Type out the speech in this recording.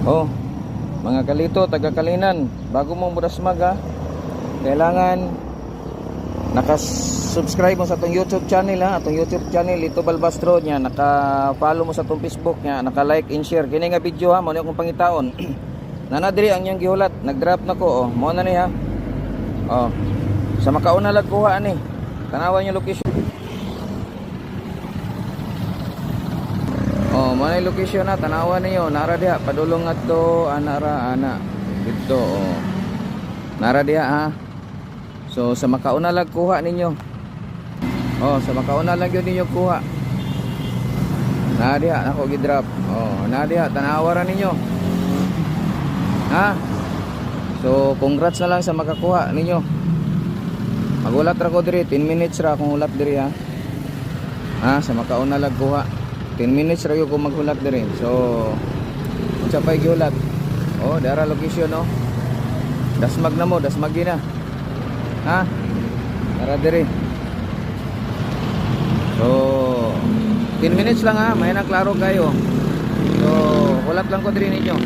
Oh, mga kalito, taga Kalinan, bago mo murasmag ha, kailangan naka-subscribe mo sa atong YouTube channel ha, atong YouTube channel Lito Balbastro niya, naka-follow mo sa atong Facebook niya, naka-like and share. Kini nga video ha, mo akong pangitaon. Nana diri ang iyang gihulat, nag-drop na ko oh, mo na ni ha. Oh. Sa makauna lag kuha ni. Tanawan yung location. Mo na location na tanawan niyo, nara diha padulong adto anara ana. Dito oh. Nara diha ha. So sa makauna lang kuha ninyo. Oh, sa makauna lang yun ninyo kuha. Nadia, ako gidrop. Oh, Nadia, tanawaran ninyo. Ha? So, congrats na lang sa makakuha ninyo. Magulat ra ko diri, 10 minutes ra akong ulat diri ha. Ha, sa makauna lang kuha. 10 minutes ra yung ko maghulat diri. So, unsa pa? Oh, dara location oh. Dasmag na mo, dasmag na. Ha? Tara diri. So, 10 minutes lang ha, may na klaro kayo. So, hulat lang ko diri ninyo.